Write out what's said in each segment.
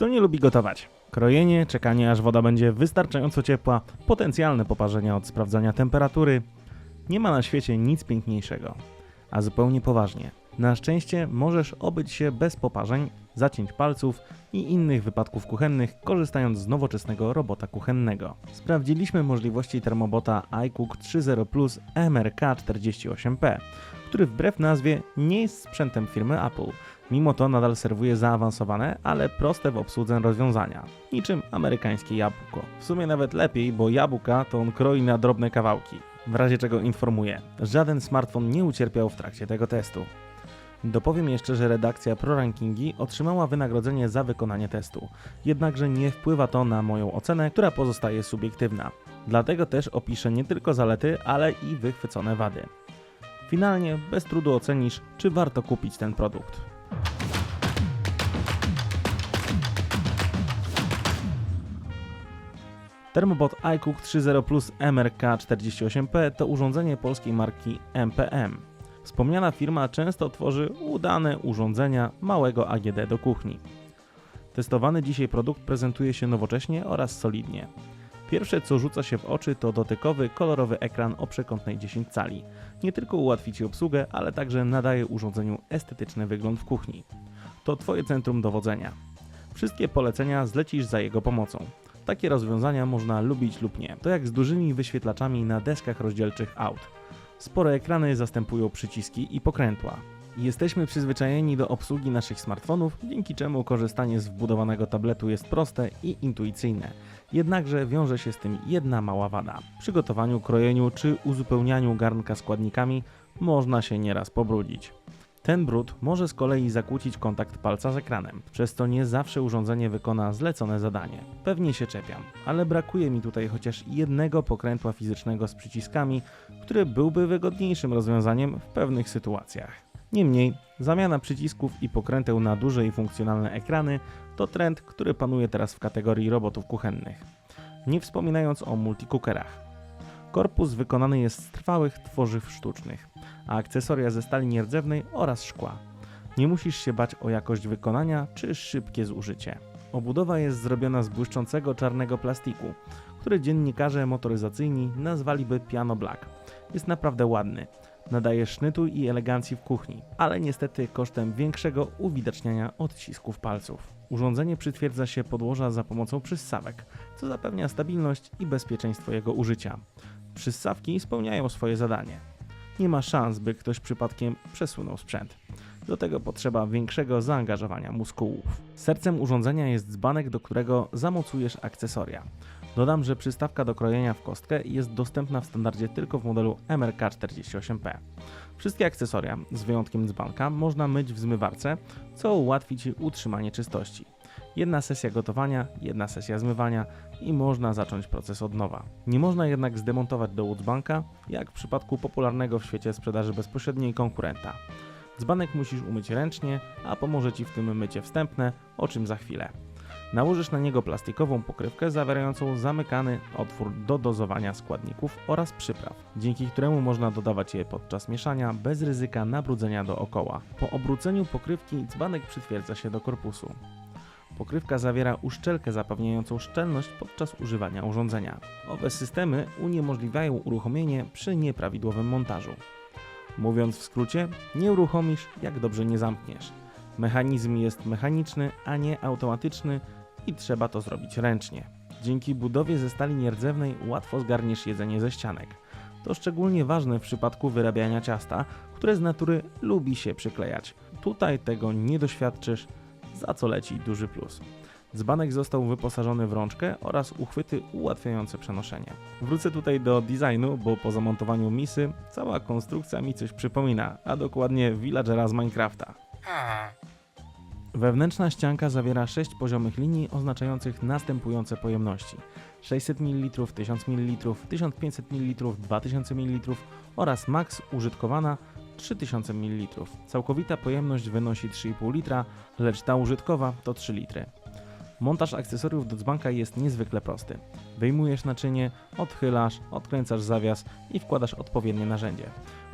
Kto nie lubi gotować? Krojenie, czekanie aż woda będzie wystarczająco ciepła, potencjalne poparzenia od sprawdzania temperatury. Nie ma na świecie nic piękniejszego. A zupełnie poważnie. Na szczęście możesz obyć się bez poparzeń, zacięć palców i innych wypadków kuchennych, korzystając z nowoczesnego robota kuchennego. Sprawdziliśmy możliwości termobota iCook 3.0 Plus MRK48P, który wbrew nazwie nie jest sprzętem firmy Apple. Mimo to nadal serwuje zaawansowane, ale proste w obsłudze rozwiązania. Niczym amerykańskie jabłko. W sumie nawet lepiej, bo jabłka to on kroi na drobne kawałki. W razie czego informuję, żaden smartfon nie ucierpiał w trakcie tego testu. Dopowiem jeszcze, że redakcja ProRankingi otrzymała wynagrodzenie za wykonanie testu. Jednakże nie wpływa to na moją ocenę, która pozostaje subiektywna. Dlatego też opiszę nie tylko zalety, ale i wychwycone wady. Finalnie bez trudu ocenisz, czy warto kupić ten produkt. Thermobot iCook 3.0 Plus MRK48P to urządzenie polskiej marki MPM. Wspomniana firma często tworzy udane urządzenia małego AGD do kuchni. Testowany dzisiaj produkt prezentuje się nowocześnie oraz solidnie. Pierwsze co rzuca się w oczy to dotykowy, kolorowy ekran o przekątnej 10 cali. Nie tylko ułatwi Ci obsługę, ale także nadaje urządzeniu estetyczny wygląd w kuchni. To Twoje centrum dowodzenia. Wszystkie polecenia zlecisz za jego pomocą. Takie rozwiązania można lubić lub nie. To jak z dużymi wyświetlaczami na deskach rozdzielczych aut. Spore ekrany zastępują przyciski i pokrętła. Jesteśmy przyzwyczajeni do obsługi naszych smartfonów, dzięki czemu korzystanie z wbudowanego tabletu jest proste i intuicyjne. Jednakże wiąże się z tym jedna mała wada. Przy gotowaniu, krojeniu czy uzupełnianiu garnka składnikami można się nieraz pobrudzić. Ten brud może z kolei zakłócić kontakt palca z ekranem, przez co nie zawsze urządzenie wykona zlecone zadanie. Pewnie się czepiam, ale brakuje mi tutaj chociaż jednego pokrętła fizycznego z przyciskami, który byłby wygodniejszym rozwiązaniem w pewnych sytuacjach. Niemniej, zamiana przycisków i pokręteł na duże i funkcjonalne ekrany to trend, który panuje teraz w kategorii robotów kuchennych. Nie wspominając o multicookerach. Korpus wykonany jest z trwałych tworzyw sztucznych, a akcesoria ze stali nierdzewnej oraz szkła. Nie musisz się bać o jakość wykonania czy szybkie zużycie. Obudowa jest zrobiona z błyszczącego czarnego plastiku, który dziennikarze motoryzacyjni nazwaliby piano black. Jest naprawdę ładny, nadaje sznytu i elegancji w kuchni, ale niestety kosztem większego uwidaczniania odcisków palców. Urządzenie przytwierdza się podłoża za pomocą przyssawek, co zapewnia stabilność i bezpieczeństwo jego użycia. Przyssawki spełniają swoje zadanie. Nie ma szans, by ktoś przypadkiem przesunął sprzęt. Do tego potrzeba większego zaangażowania muskułów. Sercem urządzenia jest dzbanek, do którego zamocujesz akcesoria. Dodam, że przystawka do krojenia w kostkę jest dostępna w standardzie tylko w modelu MRK48P. Wszystkie akcesoria, z wyjątkiem dzbanka, można myć w zmywarce, co ułatwi Ci utrzymanie czystości. Jedna sesja gotowania, jedna sesja zmywania i można zacząć proces od nowa. Nie można jednak zdemontować dołu dzbanka, jak w przypadku popularnego w świecie sprzedaży bezpośredniej konkurenta. Dzbanek musisz umyć ręcznie, a pomoże Ci w tym mycie wstępne, o czym za chwilę. Nałożysz na niego plastikową pokrywkę zawierającą zamykany otwór do dozowania składników oraz przypraw, dzięki któremu można dodawać je podczas mieszania bez ryzyka nabrudzenia dookoła. Po obróceniu pokrywki dzbanek przytwierdza się do korpusu. Pokrywka zawiera uszczelkę zapewniającą szczelność podczas używania urządzenia. Owe systemy uniemożliwiają uruchomienie przy nieprawidłowym montażu. Mówiąc w skrócie, nie uruchomisz, jak dobrze nie zamkniesz. Mechanizm jest mechaniczny, a nie automatyczny i trzeba to zrobić ręcznie. Dzięki budowie ze stali nierdzewnej łatwo zgarniesz jedzenie ze ścianek. To szczególnie ważne w przypadku wyrabiania ciasta, które z natury lubi się przyklejać. Tutaj tego nie doświadczysz, za co leci duży plus. Dzbanek został wyposażony w rączkę oraz uchwyty ułatwiające przenoszenie. Wrócę tutaj do designu, bo po zamontowaniu misy cała konstrukcja mi coś przypomina, a dokładnie villagera z Minecrafta. Wewnętrzna ścianka zawiera 6 poziomych linii oznaczających następujące pojemności: 600 ml, 1000 ml, 1500 ml, 2000 ml oraz max użytkowana 3000 ml. Całkowita pojemność wynosi 3,5 litra, lecz ta użytkowa to 3 litry. Montaż akcesoriów do dzbanka jest niezwykle prosty. Wyjmujesz naczynie, odchylasz, odkręcasz zawias i wkładasz odpowiednie narzędzie.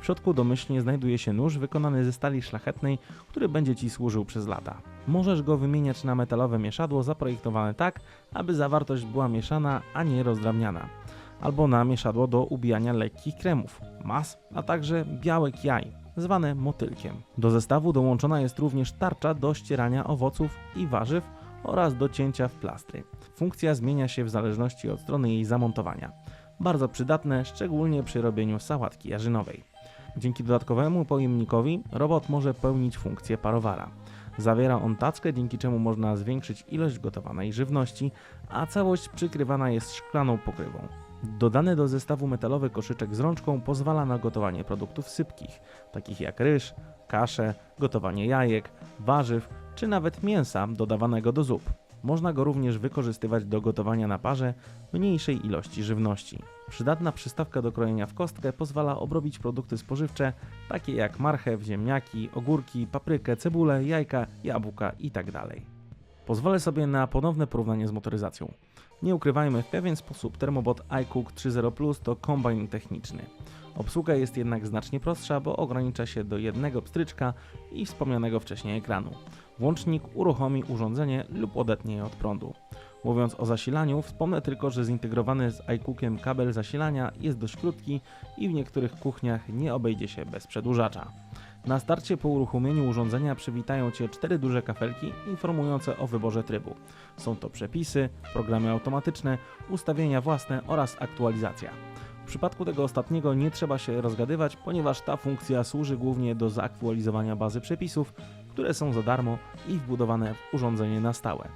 W środku domyślnie znajduje się nóż wykonany ze stali szlachetnej, który będzie Ci służył przez lata. Możesz go wymieniać na metalowe mieszadło zaprojektowane tak, aby zawartość była mieszana, a nie rozdrabniana. Albo na mieszadło do ubijania lekkich kremów, mas, a także białek jaj, zwane motylkiem. Do zestawu dołączona jest również tarcza do ścierania owoców i warzyw oraz do cięcia w plastry. Funkcja zmienia się w zależności od strony jej zamontowania. Bardzo przydatne, szczególnie przy robieniu sałatki jarzynowej. Dzięki dodatkowemu pojemnikowi robot może pełnić funkcję parowara. Zawiera on tackę, dzięki czemu można zwiększyć ilość gotowanej żywności, a całość przykrywana jest szklaną pokrywą. Dodany do zestawu metalowy koszyczek z rączką pozwala na gotowanie produktów sypkich, takich jak ryż, kasze, gotowanie jajek, warzyw czy nawet mięsa dodawanego do zup. Można go również wykorzystywać do gotowania na parze mniejszej ilości żywności. Przydatna przystawka do krojenia w kostkę pozwala obrobić produkty spożywcze takie jak marchew, ziemniaki, ogórki, paprykę, cebulę, jajka, jabłka itd. Pozwolę sobie na ponowne porównanie z motoryzacją. Nie ukrywajmy, w pewien sposób Thermobot iCook 3.0 Plus to kombajn techniczny. Obsługa jest jednak znacznie prostsza, bo ogranicza się do jednego pstryczka i wspomnianego wcześniej ekranu. Włącznik uruchomi urządzenie lub odetnie je od prądu. Mówiąc o zasilaniu, wspomnę tylko, że zintegrowany z iCookiem kabel zasilania jest dość krótki i w niektórych kuchniach nie obejdzie się bez przedłużacza. Na starcie po uruchomieniu urządzenia przywitają Cię cztery duże kafelki informujące o wyborze trybu. Są to przepisy, programy automatyczne, ustawienia własne oraz aktualizacja. W przypadku tego ostatniego nie trzeba się rozgadywać, ponieważ ta funkcja służy głównie do zaktualizowania bazy przepisów, które są za darmo i wbudowane w urządzenie na stałe.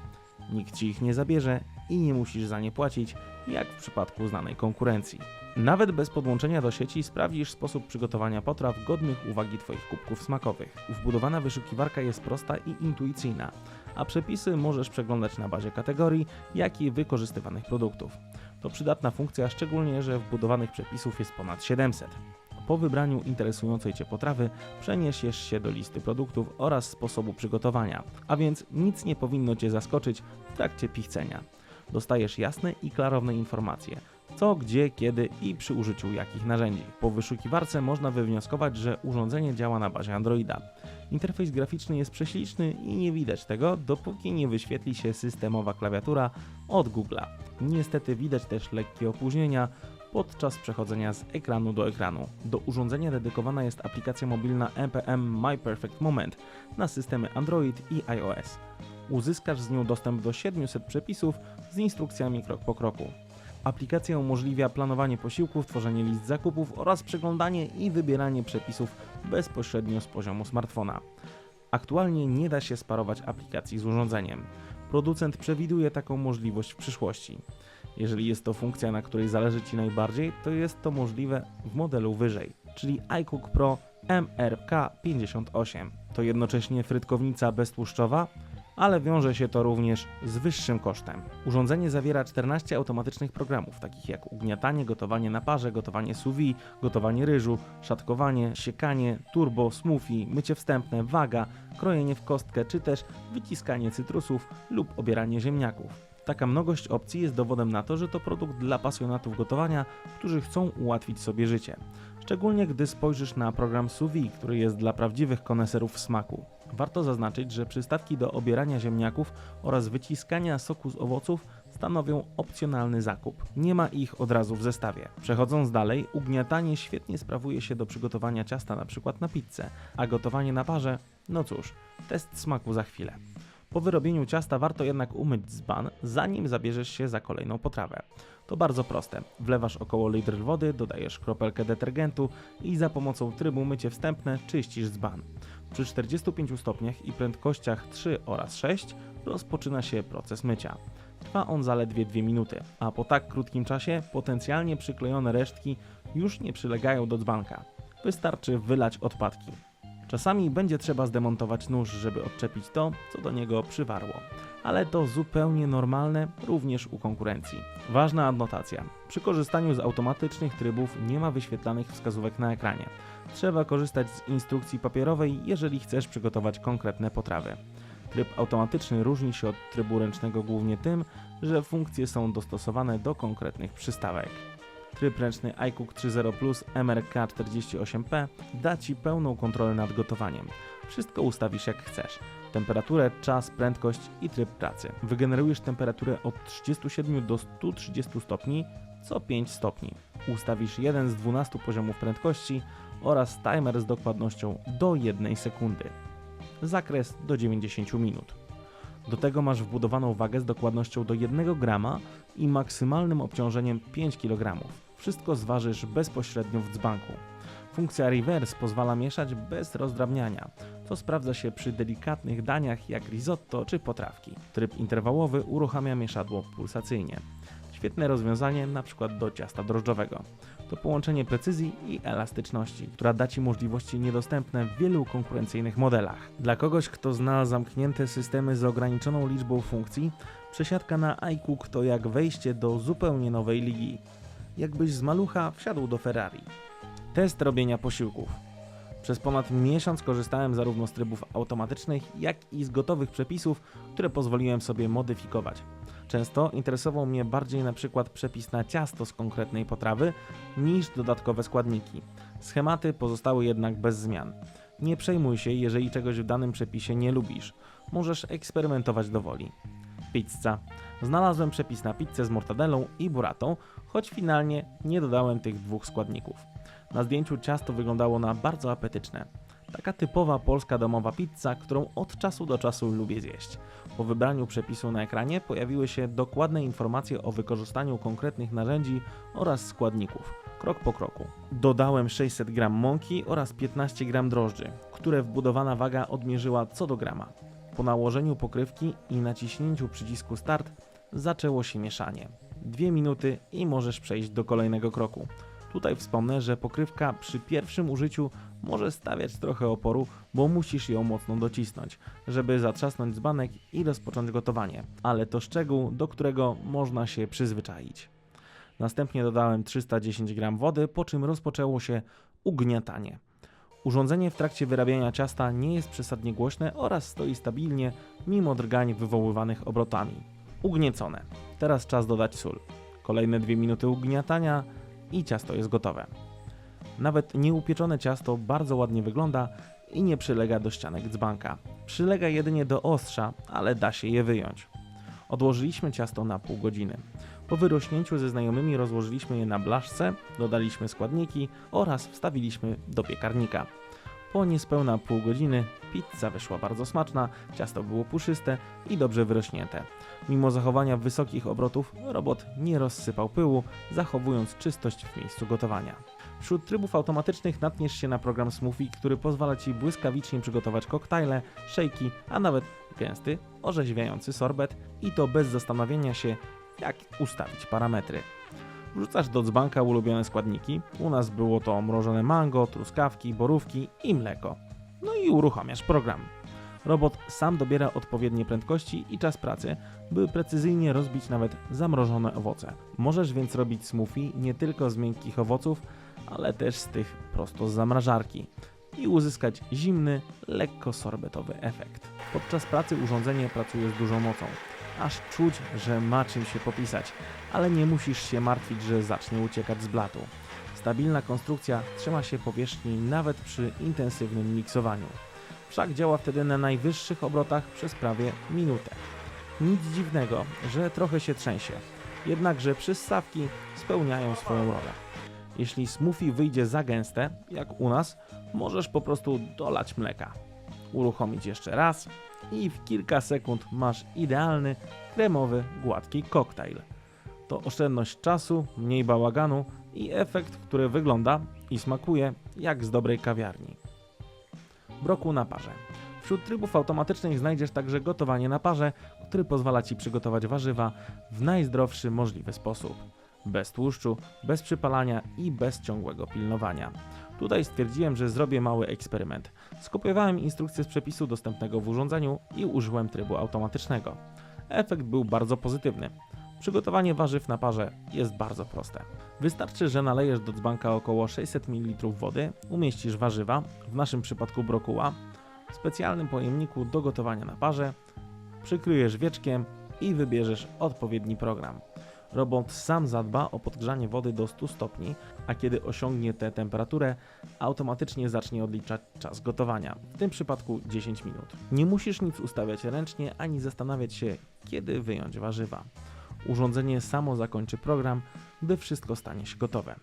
Nikt Ci ich nie zabierze i nie musisz za nie płacić, jak w przypadku znanej konkurencji. Nawet bez podłączenia do sieci sprawdzisz sposób przygotowania potraw godnych uwagi Twoich kubków smakowych. Wbudowana wyszukiwarka jest prosta i intuicyjna, a przepisy możesz przeglądać na bazie kategorii, jak i wykorzystywanych produktów. To przydatna funkcja, szczególnie, że wbudowanych przepisów jest ponad 700. Po wybraniu interesującej Cię potrawy przeniesiesz się do listy produktów oraz sposobu przygotowania, a więc nic nie powinno Cię zaskoczyć w trakcie pichcenia. Dostajesz jasne i klarowne informacje, co, gdzie, kiedy i przy użyciu jakich narzędzi. Po wyszukiwarce można wywnioskować, że urządzenie działa na bazie Androida. Interfejs graficzny jest prześliczny i nie widać tego, dopóki nie wyświetli się systemowa klawiatura od Google'a. Niestety widać też lekkie opóźnienia podczas przechodzenia z ekranu do ekranu. Do urządzenia dedykowana jest aplikacja mobilna MPM My Perfect Moment na systemy Android i iOS. Uzyskasz z nią dostęp do 700 przepisów z instrukcjami krok po kroku. Aplikacja umożliwia planowanie posiłków, tworzenie list zakupów oraz przeglądanie i wybieranie przepisów bezpośrednio z poziomu smartfona. Aktualnie nie da się sparować aplikacji z urządzeniem. Producent przewiduje taką możliwość w przyszłości. Jeżeli jest to funkcja, na której zależy Ci najbardziej, to jest to możliwe w modelu wyżej, czyli iCook Pro MRK58. To jednocześnie frytkownica beztłuszczowa, ale wiąże się to również z wyższym kosztem. Urządzenie zawiera 14 automatycznych programów, takich jak ugniatanie, gotowanie na parze, gotowanie sous vide, gotowanie ryżu, szatkowanie, siekanie, turbo, smoothie, mycie wstępne, waga, krojenie w kostkę, czy też wyciskanie cytrusów lub obieranie ziemniaków. Taka mnogość opcji jest dowodem na to, że to produkt dla pasjonatów gotowania, którzy chcą ułatwić sobie życie. Szczególnie gdy spojrzysz na program sous który jest dla prawdziwych koneserów smaku. Warto zaznaczyć, że przystawki do obierania ziemniaków oraz wyciskania soku z owoców stanowią opcjonalny zakup. Nie ma ich od razu w zestawie. Przechodząc dalej, ugniatanie świetnie sprawuje się do przygotowania ciasta np. na pizzę, a gotowanie na parze, no cóż, test smaku za chwilę. Po wyrobieniu ciasta warto jednak umyć dzban, zanim zabierzesz się za kolejną potrawę. To bardzo proste. Wlewasz około litr wody, dodajesz kropelkę detergentu i za pomocą trybu mycie wstępne czyścisz dzban. Przy 45 stopniach i prędkościach 3 oraz 6 rozpoczyna się proces mycia. Trwa on zaledwie 2 minuty, a po tak krótkim czasie potencjalnie przyklejone resztki już nie przylegają do dzbanka. Wystarczy wylać odpadki. Czasami będzie trzeba zdemontować nóż, żeby odczepić to, co do niego przywarło. Ale to zupełnie normalne również u konkurencji. Ważna adnotacja. Przy korzystaniu z automatycznych trybów nie ma wyświetlanych wskazówek na ekranie. Trzeba korzystać z instrukcji papierowej, jeżeli chcesz przygotować konkretne potrawy. Tryb automatyczny różni się od trybu ręcznego głównie tym, że funkcje są dostosowane do konkretnych przystawek. Tryb ręczny iCook 3.0 Plus MRK48P da Ci pełną kontrolę nad gotowaniem. Wszystko ustawisz jak chcesz. Temperaturę, czas, prędkość i tryb pracy. Wygenerujesz temperaturę od 37 do 130 stopni co 5 stopni. Ustawisz jeden z 12 poziomów prędkości oraz timer z dokładnością do 1 sekundy. Zakres do 90 minut. Do tego masz wbudowaną wagę z dokładnością do 1 grama i maksymalnym obciążeniem 5 kg. Wszystko zważysz bezpośrednio w dzbanku. Funkcja reverse pozwala mieszać bez rozdrabniania, co sprawdza się przy delikatnych daniach jak risotto czy potrawki. Tryb interwałowy uruchamia mieszadło pulsacyjnie. Świetne rozwiązanie np. do ciasta drożdżowego. To połączenie precyzji i elastyczności, która da Ci możliwości niedostępne w wielu konkurencyjnych modelach. Dla kogoś, kto zna zamknięte systemy z ograniczoną liczbą funkcji, przesiadka na iCook to jak wejście do zupełnie nowej ligi. Jakbyś z malucha wsiadł do Ferrari. Test robienia posiłków. Przez ponad miesiąc korzystałem zarówno z trybów automatycznych, jak i z gotowych przepisów, które pozwoliłem sobie modyfikować. Często interesował mnie bardziej na przykład przepis na ciasto z konkretnej potrawy niż dodatkowe składniki. Schematy pozostały jednak bez zmian. Nie przejmuj się, jeżeli czegoś w danym przepisie nie lubisz. Możesz eksperymentować do woli. Pizza. Znalazłem przepis na pizzę z mortadellą i burratą, choć finalnie nie dodałem tych dwóch składników. Na zdjęciu ciasto wyglądało na bardzo apetyczne. Taka typowa polska domowa pizza, którą od czasu do czasu lubię zjeść. Po wybraniu przepisu na ekranie pojawiły się dokładne informacje o wykorzystaniu konkretnych narzędzi oraz składników, krok po kroku. Dodałem 600 g mąki oraz 15 g drożdży, które wbudowana waga odmierzyła co do grama. Po nałożeniu pokrywki i naciśnięciu przycisku start zaczęło się mieszanie. Dwie minuty i możesz przejść do kolejnego kroku. Tutaj wspomnę, że pokrywka przy pierwszym użyciu może stawiać trochę oporu, bo musisz ją mocno docisnąć, żeby zatrzasnąć dzbanek i rozpocząć gotowanie, ale to szczegół, do którego można się przyzwyczaić. Następnie dodałem 310 g wody, po czym rozpoczęło się ugniatanie. Urządzenie w trakcie wyrabiania ciasta nie jest przesadnie głośne oraz stoi stabilnie, mimo drgań wywoływanych obrotami. Ugniecone. Teraz czas dodać sól. Kolejne dwie minuty ugniatania i ciasto jest gotowe. Nawet nieupieczone ciasto bardzo ładnie wygląda i nie przylega do ścianek dzbanka. Przylega jedynie do ostrza, ale da się je wyjąć. Odłożyliśmy ciasto na pół godziny. Po wyrośnięciu ze znajomymi rozłożyliśmy je na blaszce, dodaliśmy składniki oraz wstawiliśmy do piekarnika. Po niespełna pół godziny pizza wyszła bardzo smaczna, ciasto było puszyste i dobrze wyrośnięte. Mimo zachowania wysokich obrotów, robot nie rozsypał pyłu, zachowując czystość w miejscu gotowania. Wśród trybów automatycznych natniesz się na program Smoothie, który pozwala Ci błyskawicznie przygotować koktajle, szejki, a nawet gęsty, orzeźwiający sorbet i to bez zastanawiania się, jak ustawić parametry. Wrzucasz do dzbanka ulubione składniki. U nas było to mrożone mango, truskawki, borówki i mleko. No i uruchamiasz program. Robot sam dobiera odpowiednie prędkości i czas pracy, by precyzyjnie rozbić nawet zamrożone owoce. Możesz więc robić smoothie nie tylko z miękkich owoców, ale też z tych prosto z zamrażarki i uzyskać zimny, lekko sorbetowy efekt. Podczas pracy urządzenie pracuje z dużą mocą, aż czuć, że ma czym się popisać, ale nie musisz się martwić, że zacznie uciekać z blatu. Stabilna konstrukcja trzyma się powierzchni nawet przy intensywnym miksowaniu. Wszak działa wtedy na najwyższych obrotach przez prawie minutę. Nic dziwnego, że trochę się trzęsie, jednakże przyssawki spełniają swoją rolę. Jeśli smoothie wyjdzie za gęste, jak u nas, możesz po prostu dolać mleka. Uruchomić jeszcze raz i w kilka sekund masz idealny, kremowy, gładki koktajl. To oszczędność czasu, mniej bałaganu i efekt, który wygląda i smakuje jak z dobrej kawiarni. Broku na parze. Wśród trybów automatycznych znajdziesz także gotowanie na parze, który pozwala Ci przygotować warzywa w najzdrowszy możliwy sposób. Bez tłuszczu, bez przypalania i bez ciągłego pilnowania. Tutaj stwierdziłem, że zrobię mały eksperyment. Skopiowałem instrukcję z przepisu dostępnego w urządzeniu i użyłem trybu automatycznego. Efekt był bardzo pozytywny. Przygotowanie warzyw na parze jest bardzo proste. Wystarczy, że nalejesz do dzbanka około 600 ml wody, umieścisz warzywa, w naszym przypadku brokuła, w specjalnym pojemniku do gotowania na parze, przykryjesz wieczkiem i wybierzesz odpowiedni program. Robot sam zadba o podgrzanie wody do 100 stopni, a kiedy osiągnie tę temperaturę, automatycznie zacznie odliczać czas gotowania, w tym przypadku 10 minut. Nie musisz nic ustawiać ręcznie ani zastanawiać się, kiedy wyjąć warzywa. Urządzenie samo zakończy program, gdy wszystko stanie się gotowe.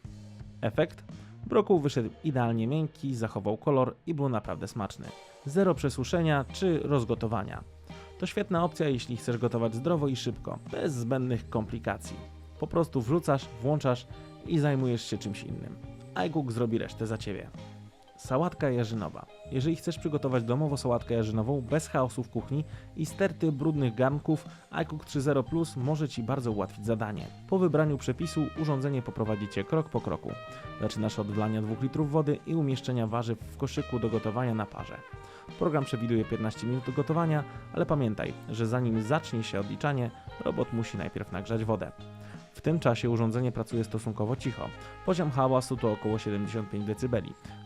Efekt? Brokuł wyszedł idealnie miękki, zachował kolor i był naprawdę smaczny. Zero przesuszenia czy rozgotowania. To świetna opcja, jeśli chcesz gotować zdrowo i szybko, bez zbędnych komplikacji. Po prostu wrzucasz, włączasz i zajmujesz się czymś innym. iCook zrobi resztę za Ciebie. Sałatka jarzynowa. Jeżeli chcesz przygotować domowo sałatkę jarzynową bez chaosu w kuchni i sterty brudnych garnków, iCook 3.0 Plus może Ci bardzo ułatwić zadanie. Po wybraniu przepisu urządzenie poprowadzi Cię krok po kroku. Zaczynasz od wlania 2 litrów wody i umieszczenia warzyw w koszyku do gotowania na parze. Program przewiduje 15 minut gotowania, ale pamiętaj, że zanim zacznie się odliczanie, robot musi najpierw nagrzać wodę. W tym czasie urządzenie pracuje stosunkowo cicho. Poziom hałasu to około 75 dB,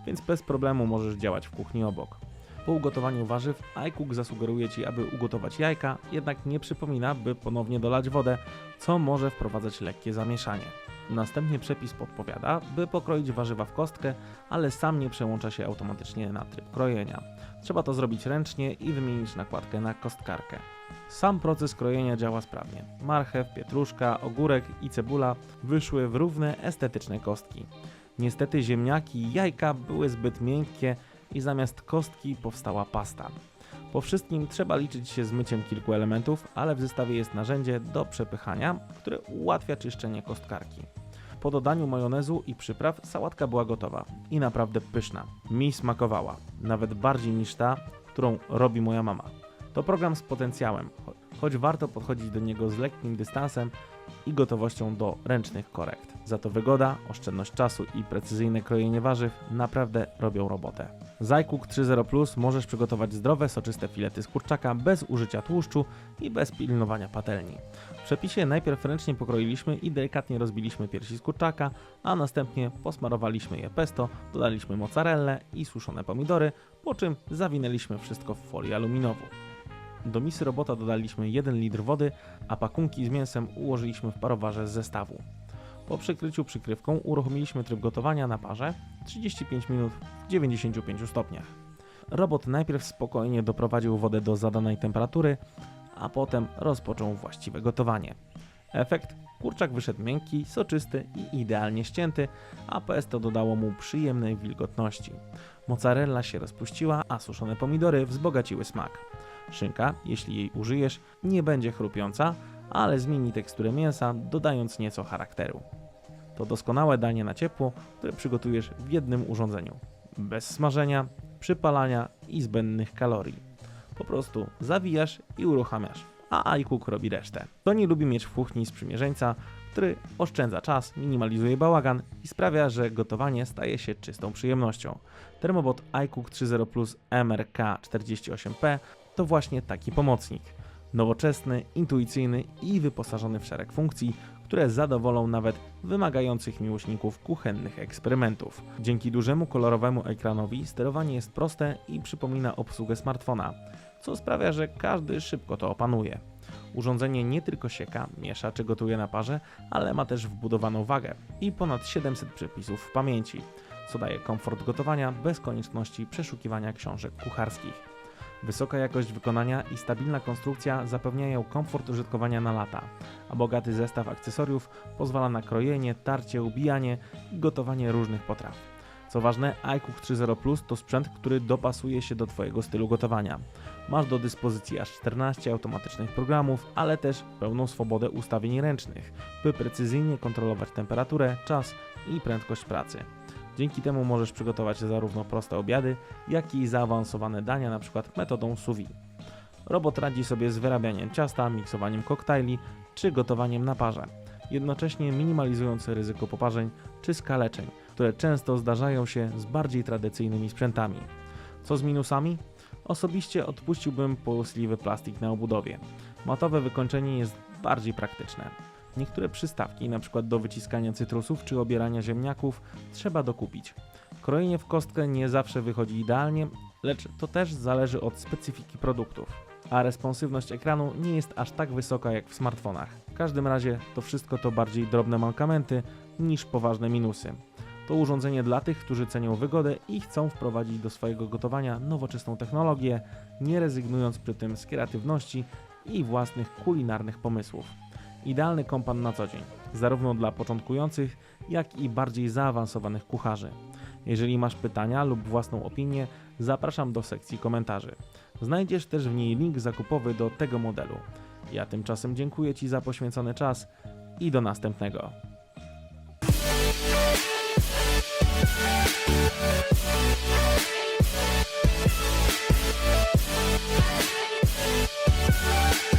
więc bez problemu możesz działać w kuchni obok. Po ugotowaniu warzyw iCook zasugeruje Ci, aby ugotować jajka, jednak nie przypomina, by ponownie dolać wodę, co może wprowadzać lekkie zamieszanie. Następnie przepis podpowiada, by pokroić warzywa w kostkę, ale sam nie przełącza się automatycznie na tryb krojenia. Trzeba to zrobić ręcznie i wymienić nakładkę na kostkarkę. Sam proces krojenia działa sprawnie. Marchew, pietruszka, ogórek i cebula wyszły w równe, estetyczne kostki. Niestety ziemniaki i jajka były zbyt miękkie i zamiast kostki powstała pasta. Po wszystkim trzeba liczyć się z myciem kilku elementów, ale w zestawie jest narzędzie do przepychania, które ułatwia czyszczenie kostkarki. Po dodaniu majonezu i przypraw sałatka była gotowa i naprawdę pyszna. Mi smakowała, nawet bardziej niż ta, którą robi moja mama. To program z potencjałem, cho- choć warto podchodzić do niego z lekkim dystansem i gotowością do ręcznych korekt. Za to wygoda, oszczędność czasu i precyzyjne krojenie warzyw naprawdę robią robotę. Z iCook 3.0 Plus możesz przygotować zdrowe, soczyste filety z kurczaka bez użycia tłuszczu i bez pilnowania patelni. W przepisie najpierw ręcznie pokroiliśmy i delikatnie rozbiliśmy piersi z kurczaka, a następnie posmarowaliśmy je pesto, dodaliśmy mozzarellę i suszone pomidory, po czym zawinęliśmy wszystko w folię aluminową. Do misy robota dodaliśmy 1 litr wody, a pakunki z mięsem ułożyliśmy w parowarze z zestawu. Po przykryciu przykrywką uruchomiliśmy tryb gotowania na parze 35 minut w 95 stopniach. Robot najpierw spokojnie doprowadził wodę do zadanej temperatury, a potem rozpoczął właściwe gotowanie. Efekt? Kurczak wyszedł miękki, soczysty i idealnie ścięty, a pesto dodało mu przyjemnej wilgotności. Mozzarella się rozpuściła, a suszone pomidory wzbogaciły smak. Szynka, jeśli jej użyjesz, nie będzie chrupiąca, ale zmieni teksturę mięsa, dodając nieco charakteru. To doskonałe danie na ciepło, które przygotujesz w jednym urządzeniu. Bez smażenia, przypalania i zbędnych kalorii. Po prostu zawijasz i uruchamiasz, a iCook robi resztę. To nie lubi mieć w kuchni sprzymierzeńca, który oszczędza czas, minimalizuje bałagan i sprawia, że gotowanie staje się czystą przyjemnością. Thermobot iCook 3.0 Plus MRK 48P to właśnie taki pomocnik. Nowoczesny, intuicyjny i wyposażony w szereg funkcji, które zadowolą nawet wymagających miłośników kuchennych eksperymentów. Dzięki dużemu kolorowemu ekranowi sterowanie jest proste i przypomina obsługę smartfona, co sprawia, że każdy szybko to opanuje. Urządzenie nie tylko sieka, miesza czy gotuje na parze, ale ma też wbudowaną wagę i ponad 700 przepisów w pamięci, co daje komfort gotowania bez konieczności przeszukiwania książek kucharskich. Wysoka jakość wykonania i stabilna konstrukcja zapewniają komfort użytkowania na lata, a bogaty zestaw akcesoriów pozwala na krojenie, tarcie, ubijanie i gotowanie różnych potraw. Co ważne, iCook 3.0 Plus to sprzęt, który dopasuje się do Twojego stylu gotowania. Masz do dyspozycji aż 14 automatycznych programów, ale też pełną swobodę ustawień ręcznych, by precyzyjnie kontrolować temperaturę, czas i prędkość pracy. Dzięki temu możesz przygotować zarówno proste obiady, jak i zaawansowane dania, np. metodą sous vide. Robot radzi sobie z wyrabianiem ciasta, miksowaniem koktajli czy gotowaniem na parze, jednocześnie minimalizując ryzyko poparzeń czy skaleczeń, które często zdarzają się z bardziej tradycyjnymi sprzętami. Co z minusami? Osobiście odpuściłbym połysliwy plastik na obudowie. Matowe wykończenie jest bardziej praktyczne. Niektóre przystawki, np. do wyciskania cytrusów czy obierania ziemniaków, trzeba dokupić. Krojenie w kostkę nie zawsze wychodzi idealnie, lecz to też zależy od specyfiki produktów. A responsywność ekranu nie jest aż tak wysoka jak w smartfonach. W każdym razie to wszystko to bardziej drobne mankamenty niż poważne minusy. To urządzenie dla tych, którzy cenią wygodę i chcą wprowadzić do swojego gotowania nowoczesną technologię, nie rezygnując przy tym z kreatywności i własnych kulinarnych pomysłów. Idealny kompan na co dzień, zarówno dla początkujących, jak i bardziej zaawansowanych kucharzy. Jeżeli masz pytania lub własną opinię, zapraszam do sekcji komentarzy. Znajdziesz też w niej link zakupowy do tego modelu. Ja tymczasem dziękuję Ci za poświęcony czas i do następnego. We'll be right back.